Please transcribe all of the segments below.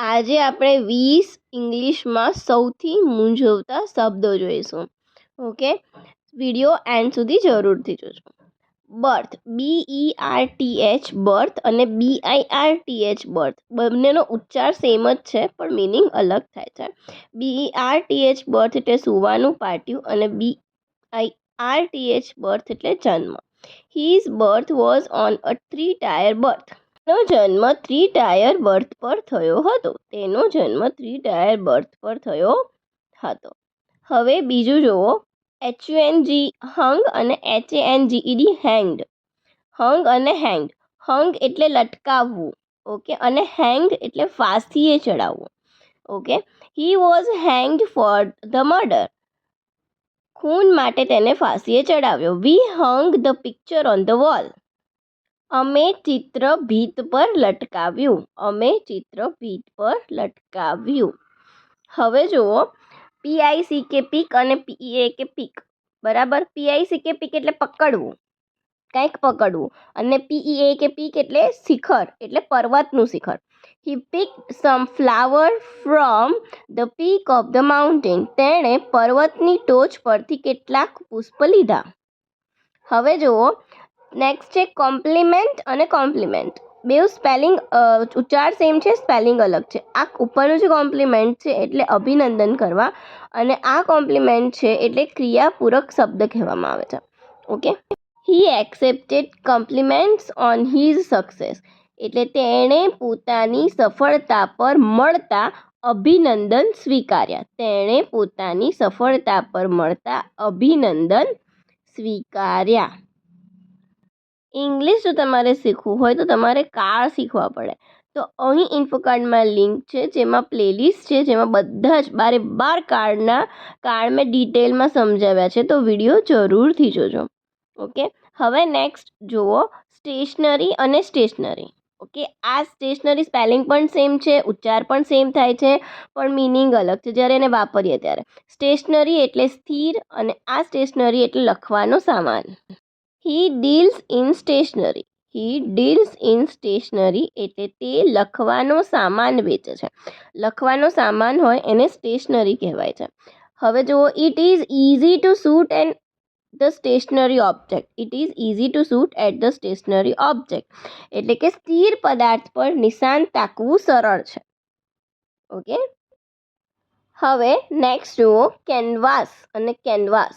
આજે આપણે વીસ ઇંગ્લિશમાં સૌથી મૂંઝવતા શબ્દો જોઈશું. ઓકે? વીડિયો એન્ડ સુધી જરૂરથી જોજો. Berth. B E R T H berth અને B I R T H birth. બંનેનો ઉચ્ચાર સેમ જ છે, પણ મિનિંગ અલગ થાય છે. B E R T H berth એટલે સુવાનું પાટ્યું અને B I R T H birth એટલે જન્મ. His birth was on a three tier berth તેનો જન્મ થ્રી ટાયર બર્થ પર થયો હતો. તેનો જન્મ થ્રી ટાયર બર્થ પર થયો હતો. હવે બીજું જુઓ. એચ એન જી હંગ અને H A N G E D hanged hung અને હેંગ્ડ હંગ એટલે લટકાવવું. ઓકે? અને હેંગ એટલે ફાંસીએ ચડાવવું. Okay? He was hanged for the murder ખૂન માટે તેને ફાંસીએ ચડાવ્યો. We hung the picture on the wall અમે ચિત્ર ભીત પર લટકાવ્યું. અમે ચિત્ર ભીત પર લટકાવ્યું. હવે જુઓ પીઆઈસી કે પીક અને પીએ કે પીક. બરાબર? પીઆઈસી કે પીક એટલે પકડવું. કંઈક પકડવું. અને પીઈએ કે પીક એટલે શિખર, એટલે પર્વતનું શિખર. He pick some flower from the peak of the mountain તેણે પર્વતની ટોચ પરથી કેટલાક પુષ્પ લીધા. હવે જુઓ નેક્સ્ટ છે કોમ્પ્લિમેન્ટ અને કોમ્પ્લિમેન્ટ બેઉ સ્પેલિંગ ઉચ્ચાર સેમ છે સ્પેલિંગ અલગ છે. આ ઉપરનું જે કોમ્પ્લિમેન્ટ છે એટલે અભિનંદન કરવા અને આ કોમ્પ્લિમેન્ટ છે એટલે ક્રિયાપૂરક શબ્દ કહેવામાં આવે છે. Okay he accepted compliments on his success એટલે તેણે પોતાની સફળતા પર મળતા અભિનંદન સ્વીકાર્યા. તેણે પોતાની સફળતા પર મળતા અભિનંદન સ્વીકાર્યા. ઇંગ્લિશ જો તમારે શીખવું હોય તો તમારે કાર શીખવા પડે. તો અહીં ઇન્ફોકાર્ડમાં લિંક છે, જેમાં પ્લેલિસ્ટ છે, જેમાં બધા જ બારે બાર કાર્ડના કાર્ડ મેં ડિટેલમાં સમજાવ્યા છે, તો વીડિયો જરૂરથી જોજો. ઓકે હવે નેક્સ્ટ જુઓ સ્ટેશનરી અને સ્ટેશનરી ઓકે આ સ્ટેશનરી સ્પેલિંગ પણ સેમ છે, ઉચ્ચાર પણ સેમ થાય છે, પણ મિનિંગ અલગ છે, જ્યારે એને વાપરીએ ત્યારે. સ્ટેશનરી એટલે સ્થિર અને આ સ્ટેશનરી એટલે લખવાનો સામાન. He deals in stationery he deals in stationery એટલે તે લખવાનો સામાન વેચે છે. લખવાનો સામાન હોય એને સ્ટેશનરી કહેવાય છે. હવે જુઓ it is easy to shoot and the stationary object it is easy to shoot at the stationary object એટલે કે સ્થિર પદાર્થ પર નિશાન તાકવું સરળ છે. ઓકે હવે નેક્સ્ટ જુઓ કેનવાસ અને કેનવાસ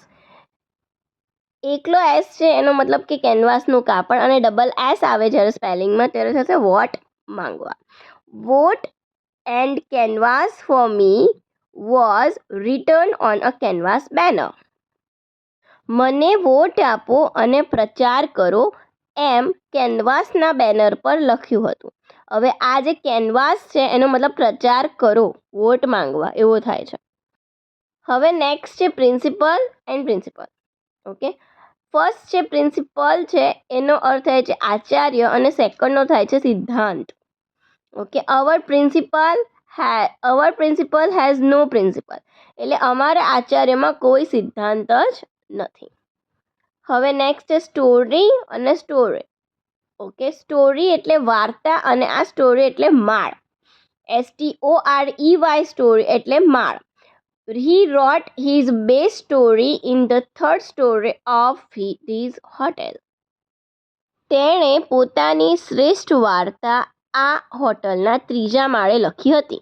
એકલો એસ છે, એનો મતલબ કે કેનવાસનું કાપડ અને ડબલ એસ આવે જ્યારે સ્પેલિંગમાં ત્યારે થશે વોટ માંગવા. Vote and canvass for me was written on a canvas banner મને વોટ આપો અને પ્રચાર કરો એમ કેનવાસના બેનર પર લખ્યું હતું. હવે આ જે કેનવાસ છે, એનો મતલબ પ્રચાર કરો વોટ માંગવા, એવો થાય છે. હવે નેક્સ્ટ છે principal and principle okay first જે પ્રિન્સિપલ છે, એનો અર્થ થાય છે આચાર્ય અને સેકન્ડનો થાય છે સિદ્ધાંત. Okay our principal he our principal has no principle એટલે અમારા આચાર્યમાં કોઈ સિદ્ધાંત જ નથી. હવે નેક્સ્ટ છે સ્ટોરી અને સ્ટોરી ઓકે સ્ટોરી એટલે વાર્તા અને આ સ્ટોરી એટલે માળ. S T O R E Y storey એટલે માળ. He wrote his best story in the third story of this hotel. તેણે પોતાની શ્રેષ્ઠ વાર્તા આ હોટલના ત્રીજા માળે લખી હતી.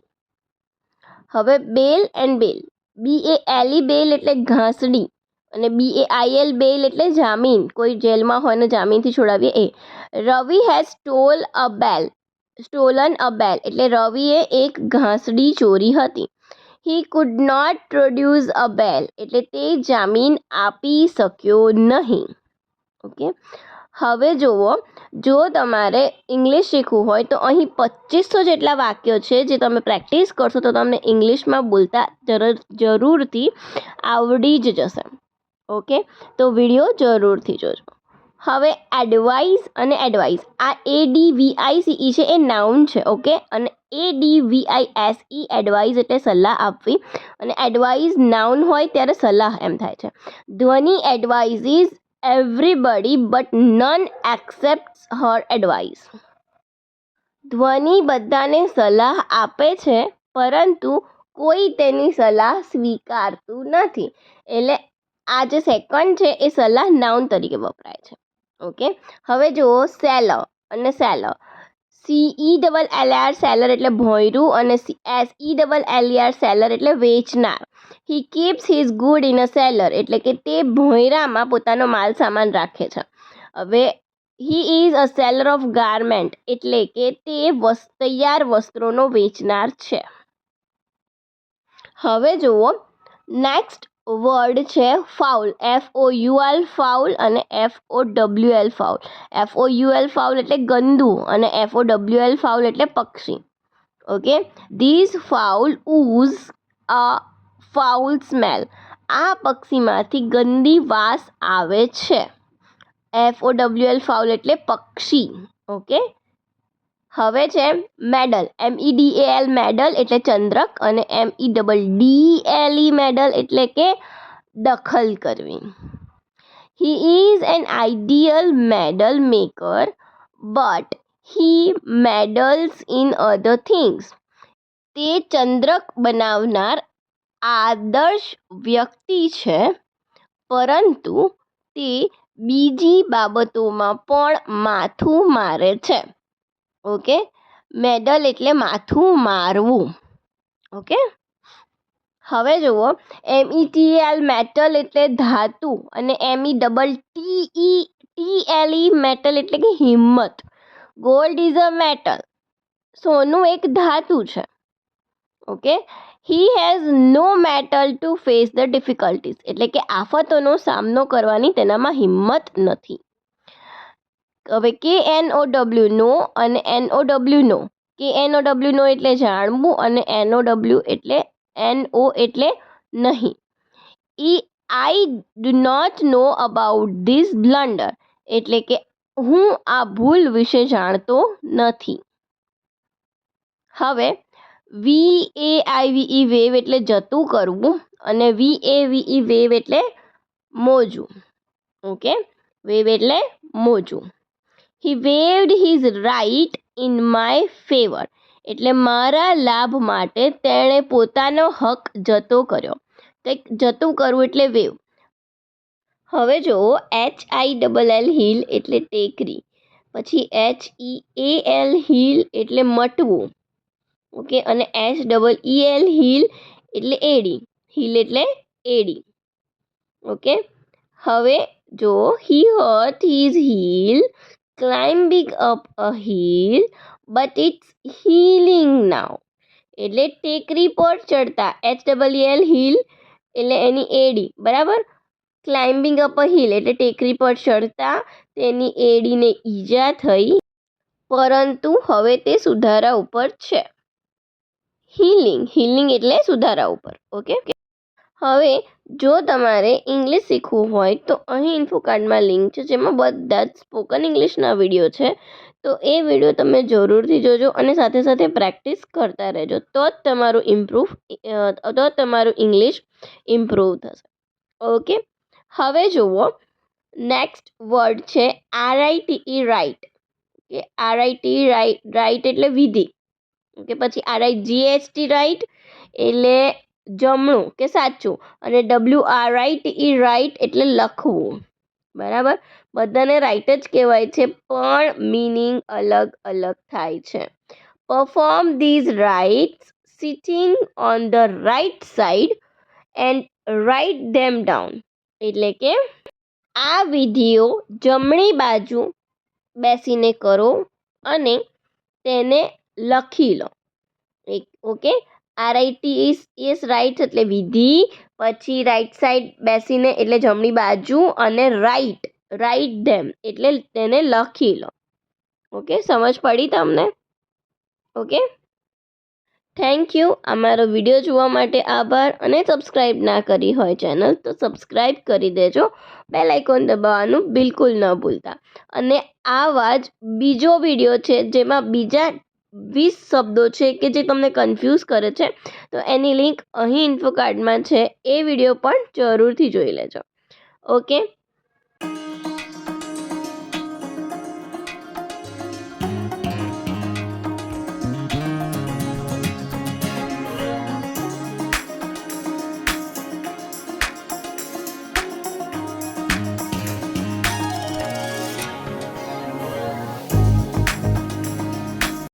હવે બેલ એન્ડ બેલ. બી એ એલી બેલ એટલે ઘાસડી અને બી એ આઈ એલ બેલ એટલે જામીન. કોઈ જેલમાં હોય ને જામીનથી છોડાવીએ એ. Ravi has stole a bail. Stolen a bail. એટલે રવિએ એક ઘાસડી ચોરી હતી. He could not produce a bail એટલે તે જામીન આપી શક્યો નહીં. ઓકે હવે જુઓ જો તમારે ઇંગ્લિશ શીખવું હોય, તો અહીં પચીસો જેટલા વાક્યો છે જે તમે પ્રેક્ટિસ કરશો, તો તમને ઇંગ્લિશમાં બોલતા જરૂરથી આવડી જ જશે. ઓકે તો વીડિયો જરૂરથી જોજો. હવે એડવાઇસ અને એડવાઇસ આ એ ડી વી આઈ સી છે, એ નાઉન છે ઓકે અને A D V I S E advise એટલે સલાહ આપવી. અને એડવાઇઝ નાઉન હોય ત્યારે સલાહ એમ થાય છે. Dhwani advise is everybody but none accept her advice Dhwani બધાને સલાહ આપે છે, પરંતુ કોઈ તેની સલાહ સ્વીકારતું નથી. એટલે આ જે સેકન્ડ છે, એ સલાહ નાઉન તરીકે વપરાય છે. ઓકે હવે જુઓ સેલ અને seller C E double L R cellar એટલે ભોંયરું અને S E double L R seller એટલે વેચનાર. He keeps his good in a cellar એટલે કે તે ભોંયરામાં પોતાનો માલ સામાન રાખે છે. હવે he is a seller of garment એટલે કે તે તૈયાર વસ્ત્રોનો વેચનાર છે. હવે જુઓ નેક્સ્ટ વર્ડ છે foul F O U L foul અને F O W L fowl F O U L foul એટલે ગંદુ અને F O W L fowl એટલે પક્ષી. Okay these fowl has a foul smell આ પક્ષીમાંથી ગંદી વાસ આવે છે. F O W L fowl એટલે પક્ષી. ઓકે હવે છે medal M E D L medal એટલે ચંદ્રક અને M E double D L E meddle એટલે કે દખલ કરવી. He is an ideal medal maker but he meddles in other things તે ચંદ્રક બનાવનાર આદર્શ વ્યક્તિ છે, પરંતુ તે બીજી બાબતોમાં પણ માથું મારે છે. ઓકે? મેડલ એટલે માથું મારવું. ઓકે? હવે જુઓ M E T L metal એટલે ધાતુ અને M E double T E T L E mettle એટલે કે હિંમત. Gold is a metal. સોનું એક ધાતુ છે. Okay? He has no mettle to face the difficulties. એટલે કે આફતોનો સામનો કરવાની તેનામાં હિંમત નથી. હવે કે એન ઓ ડબલ્યુ નો અને એન ઓ ડબલ્યુ નો. કે એન ઓ ડબલ્યુ નો એટલે જાણવું અને એન ઓ ડબલ્યુ એટલે એન ઓ એટલે નહીં. ઈ, I do not know about this blunder એટલે કે હું આ ભૂલ વિશે જાણતો નથી. હવે, વી એ આઈ વી ઈ વેવ એટલે જતું કરવું અને વી એ ઈ વેવ એટલે મોજું. ઓકે? વેવ એટલે મોજું. He waved his right in my favour એટલે મારા લાભ માટે તેણે પોતાનો હક જતો કર્યો. કંઈક જતું કરવું એટલે વેવ હવે જુઓ H I double L hill એટલે ટેકરી. પછી H E A L heal એટલે મટવું. ઓકે, અને H double E L heel એટલે એડી હિલ એટલે એડી ઓકે, હવે જો he hurt his heel climbing up a hill but it's healing now એટલે ટેકરી પર ચડતા એચ ડબલ એલ હિલ એટલે એની એડી બરાબર? ક્લાઇમ્બિંગ અપ અ હિલ એટલે ટેકરી પર ચડતા, તેની એડીને ઈજા થઈ, પરંતુ હવે તે સુધારા ઉપર છે. હીલિંગ હીલિંગ એટલે સુધારા ઉપર ઓકે હવે જો તમારે ઇંગ્લિશ શીખવું હોય તો અહીં ઇન્ફોકાર્ડમાં લિંક છે, જેમાં બધા જ સ્પોકન ઇંગ્લિશના વીડિયો છે. તો એ વીડિયો તમે જરૂરથી જોજો અને સાથે સાથે પ્રેક્ટિસ કરતા રહેજો. તો જ તમારું ઇમ્પ્રૂવ તો જ તમારું ઇંગ્લિશ ઇમ્પ્રૂવ થશે. ઓકે? હવે જુઓ. નેક્સ્ટ વર્ડ છે આર આઈ ટી રાઈટ કે આર આઈ રાઇટ રાઈટ એટલે વિધિ. ઓકે? પછી R I G H T right એટલે જમણું કે સાચું અને W R write E write એટલે લખવું. બરાબર? બધાને રાઈટ જ કહેવાય છે, પણ મિનિંગ અલગ અલગ થાય છે. Perform these rites sitting on the right side and write them down એટલે કે આ વિધિઓ જમણી બાજુ બેસીને કરો અને તેને લખી લો. Okay R I T is is rite એટલે વિધિ, પછી રાઈટ સાઈડ બેસીને એટલે જમણી બાજુ અને રાઈટ રાઈટ ધેમ એટલે તેને લખી લો. ઓકે, સમજ પડી તમને? ઓકે? થેન્ક યુ અમારો વીડિયો જોવા માટે આભાર અને સબસ્ક્રાઈબ ના કરી હોય ચેનલ તો સબસ્ક્રાઈબ કરી દેજો, બેલ આઇકોન દબાવવાનું બિલકુલ ન ભૂલતા. અને આવા જ બીજો વીડિયો છે જેમાં બીજા વીસ શબ્દો છે કે જે તમને કન્ફ્યુઝ કરે છે, તો એની લિંક અહીં ઇન્ફો કાર્ડમાં છે, એ વીડિયો પણ જરૂરથી જોઈ લેજો. ઓકે